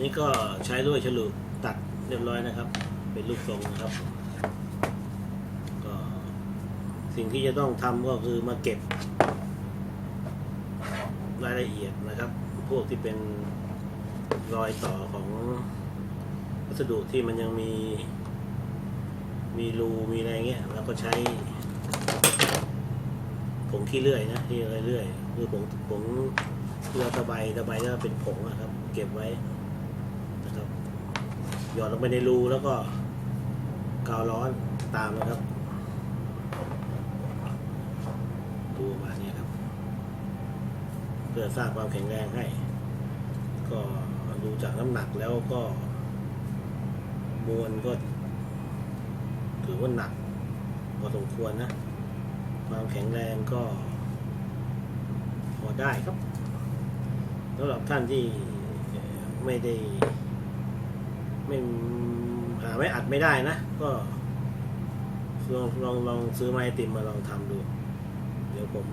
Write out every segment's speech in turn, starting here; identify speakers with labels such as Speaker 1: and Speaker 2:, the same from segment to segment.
Speaker 1: นี่ก็ใช้ด้วยฉลุตัดเรียบร้อยนะครับ เป็นรูปทรงนะครับ ก็สิ่งที่จะต้องทำก็คือมาเก็บ รายละเอียดนะครับ พวกที่เป็นรอยต่อของวัสดุที่มันยังมีมีรูมีอะไรเงี้ยแล้วก็ใช้ผงขี้เลื่อยนะที่เลื่อยๆคือผงผงที่เราตะไบตะไบแล้วเป็นผงนะครับ เก็บไว้ หยอดลงไปในรูแล้วก็กาวร้อนตามนะครับดูมาเนี่ยครับ เพื่อสร้างความแข็งแรงให้ ก็ดูจากน้ำหนักแล้วก็มวลก็ ถือว่าหนักพอสมควรนะ ความแข็งแรงก็ พอได้ครับสำหรับท่านที่ไม่ได้ ไม่หาไม่อัดไม่ได้นะ ก็ลองลองลองซื้อไม้ติมมาลองทำดู เดี๋ยวผม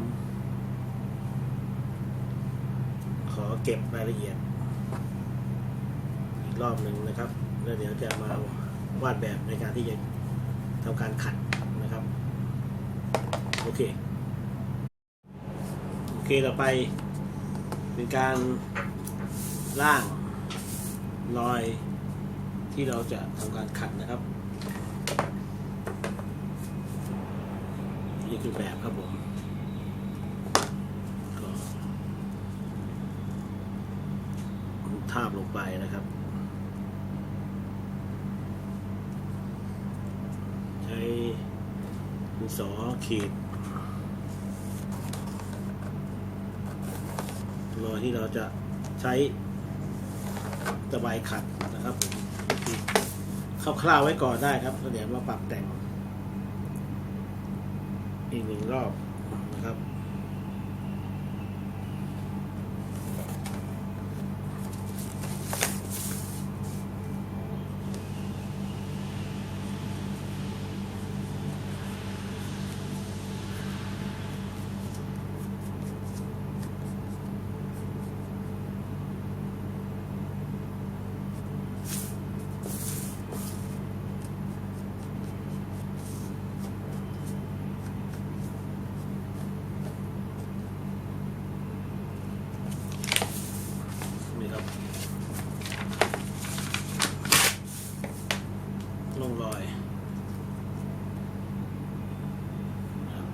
Speaker 1: ขอเก็บรายละเอียด อีกรอบหนึ่งนะครับ แล้วเดี๋ยวจะมาวาดแบบในการที่จะทำการขัดนะครับ โอเค โอเคต่อไป เป็นการล่างรอย ที่เราจะทำการขัดนะครับนี่คือแบบครับผมก็ทาบลงไปนะครับ ใช้ดินสอขีดรอยที่เราจะใช้ตะไบขัดนะครับผม คร่าวๆไว้ก่อนได้ครับเดี๋ยวมาปรับแต่ง อีกหนึ่งรอบ นี่ครับลงรอยนะครับ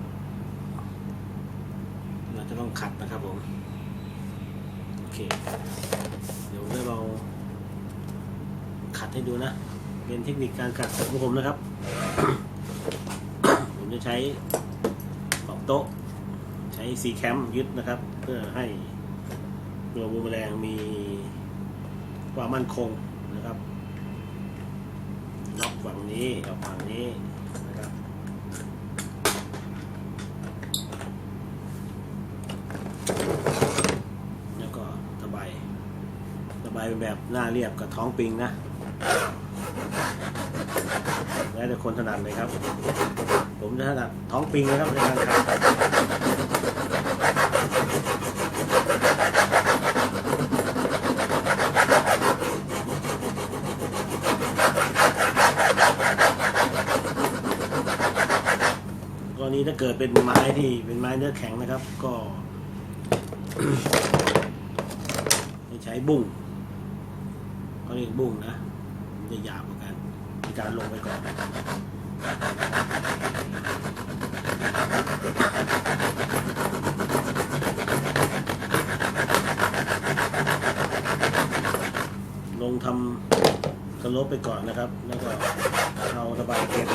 Speaker 1: เราจะต้องขัดนะครับผม โอเค เดี๋ยวจะลองขัด ให้ดูนะ เป็นเทคนิคการขัดของผมนะครับ ผมจะใช้ขอบโต๊ะ ใช้ซีแคมยึดนะครับ เพื่อให้ตัวบูมแรงมีความมั่นคงนะครับล็อกฝั่งนี้กับฝั่งนี้นะครับแล้วก็ตะไบตะไบเป็นแบบหน้าเรียบกับท้องปิงนะ แล้วแต่คนถนัดเลยครับ ผมจะถนัดท้องปิงนะครับในการขัดกรณีถ้าเกิดเป็นไม้ที่เป็นไม้เนื้อแข็งนะครับ ก็ให้ใช้บุ้งเขาเรียกบุ้งนะ จะยาบกว่ากันมีการลงไปก่อนลงทำสลปไปก่อนนะครับ แล้วก็เอาระบายเก็บ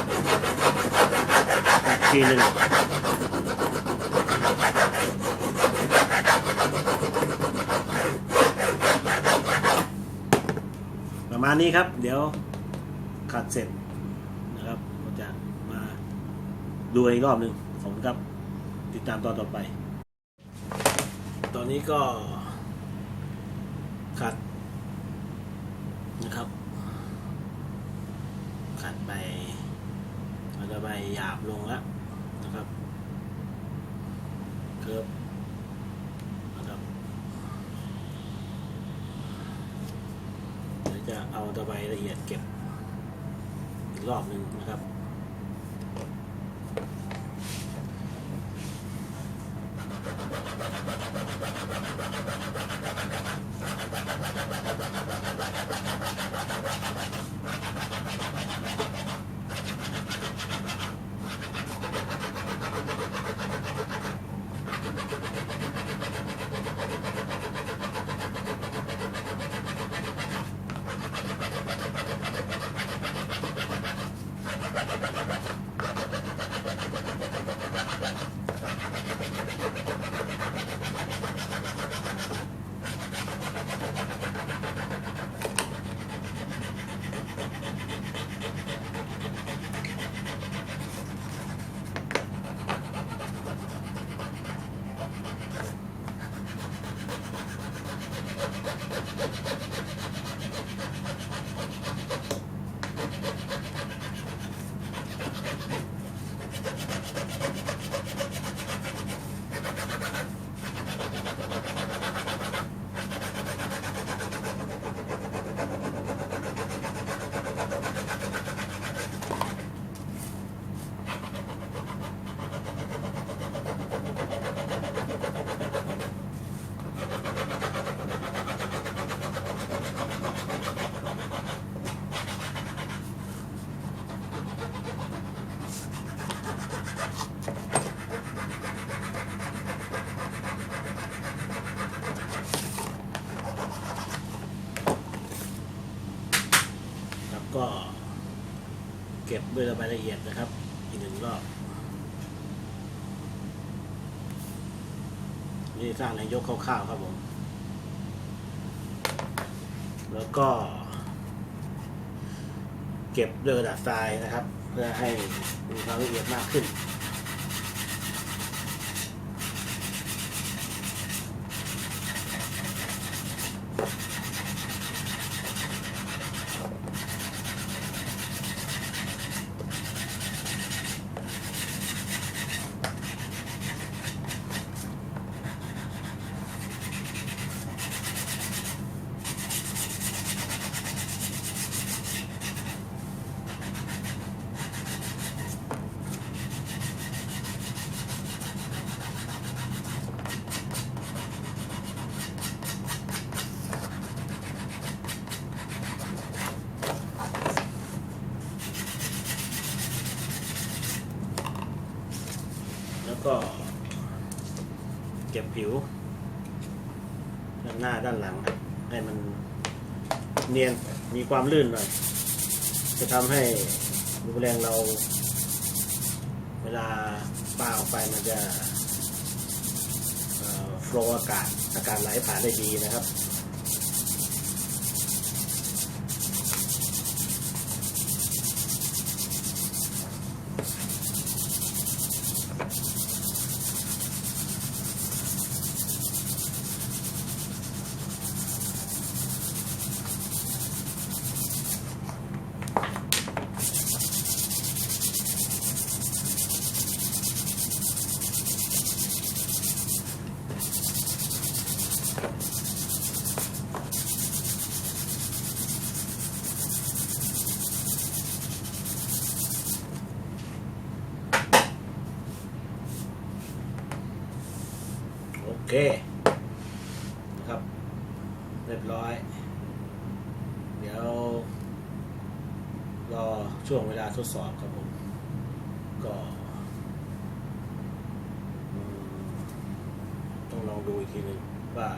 Speaker 1: อีกทีหนึ่งประ มาณนี้ครับ เดี๋ยวขัดเสร็จนะครับก็จะมาดูอีกรอบหนึ่งขอบคุณครับ ติดตามตอนต่อไป ตอนนี้ก็ขัดนะครับ ขัดไปเราจะไปหยาบลงแล้วนะครับเคิร์ฟนะครับ รายละเอียดเก็บอีกรอบหนึ่งนะครับ แล้วก็ เก็บ ด้วยรายละเอียดนะครับ อีกหนึ่งรอบ นี่สร้างในยกคร่าวๆครับผม แล้วก็ เก็บด้วยกระดาษทรายนะครับ เพื่อให้มีความละเอียดมากขึ้น ก็เก็บผิวด้านหน้าด้านหลัง ให้มันเนียนมีความลื่นหน่อย จะทำให้รูปแรงเรา เวลาปาออกไปมันจะโฟลอากาศอากาศไหลผ่านได้ดีนะครับ โอเคนะครับ เรียบร้อย เดี๋ยวรอช่วงเวลาทดสอบครับผม ก็ต้องลองดูอีกทีหนึ่งว่า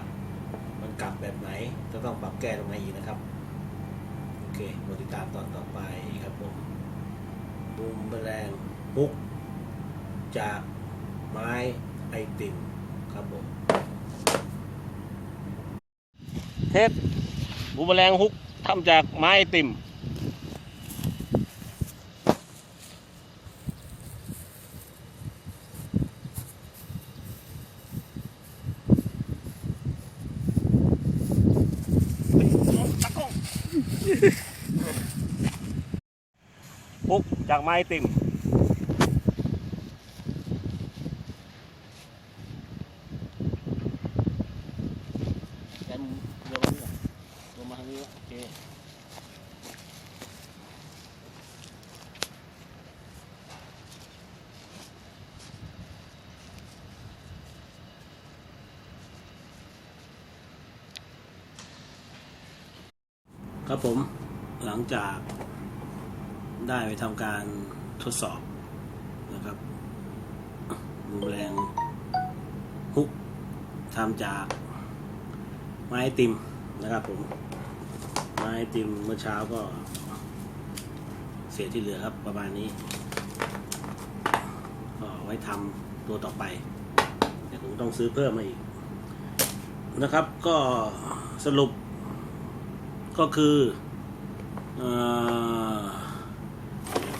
Speaker 1: มันกลับแบบไหน จะต้องปรับแก้ตรงไหนอีกนะครับ โอเคกดติดตามตอนต่อไปครับผมบูมแมลงปุ๊ก จากไม้ไอติมครับผมเฮ็ดบูมแมลงฮุก ทำจากไม้ไอติมปุ๊กจากไม้ไอติมแกนเดี๋ยวมานี่ก่อนลงมาทางนี้วะโอเค ครับผมหลังจากได้ไปทำการทดสอบนะครับบูมแรงฮุกทำจากไม้ติมนะครับผม ไม้ติมเมื่อเช้าก็เศษที่เหลือครับประมาณนี้ ก็ไว้ทำตัวต่อไปเดี๋ยวผมต้องซื้อเพิ่มมาอีกนะครับ ก็สรุป ก็คือ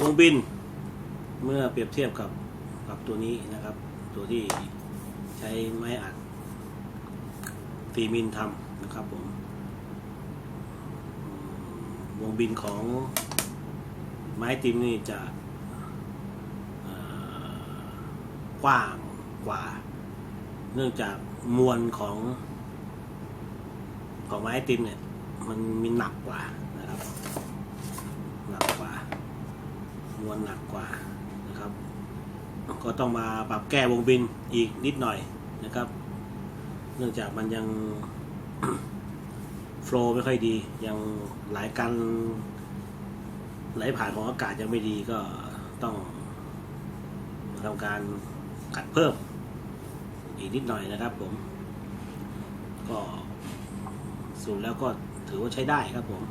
Speaker 1: วงบินเมื่อเปรียบเทียบกับกับตัวนี้นะครับ ตัวที่ใช้ไม้อัดตีมิลทำนะครับผมวงบินของไม้ติมนี่จะกว้างกว่า เนื่องจากมวลของของไม้ติมเนี่ย มันมีหนักกว่านะครับ หนักกว่ามวลหนักกว่านะครับ ก็ต้องมาปรับแก้วงบินอีกนิดหน่อยนะครับ เนื่องจากมันยังโฟล์ไม่ค่อยดี ยังไหลกันไหลผ่านของอากาศยังไม่ดีก็ต้องทำการขัดเพิ่มอีกนิดหน่อยนะครับผมก็ สรุปแล้วก็ถือว่าใช้ได้ครับผม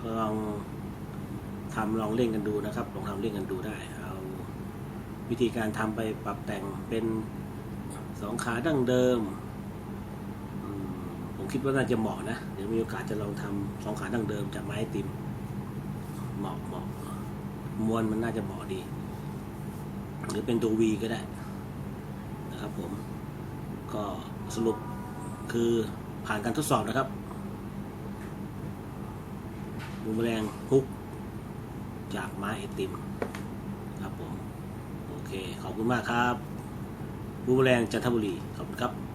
Speaker 1: ก็ลองทำลองเล่นกันดูนะครับ ลองทำเล่นกันดูได้ เอาวิธีการทำไปปรับแต่งเป็นสองขาดั้งเดิม ผมคิดว่าน่าจะเหมาะนะ เดี๋ยวมีโอกาสจะลองทำสองขาดั้งเดิมจากไม้ติม เหมาะเหมาะมวลมันน่าจะเหมาะดี หรือเป็นตัววีก็ได้นะครับผม ก็สรุป คือผ่านการทดสอบนะครับบูมแรงฮุกจากไม้ไอติมครับผม โอเค ขอบคุณมากครับบูมแรงจันทบุรี ขอบคุณครับ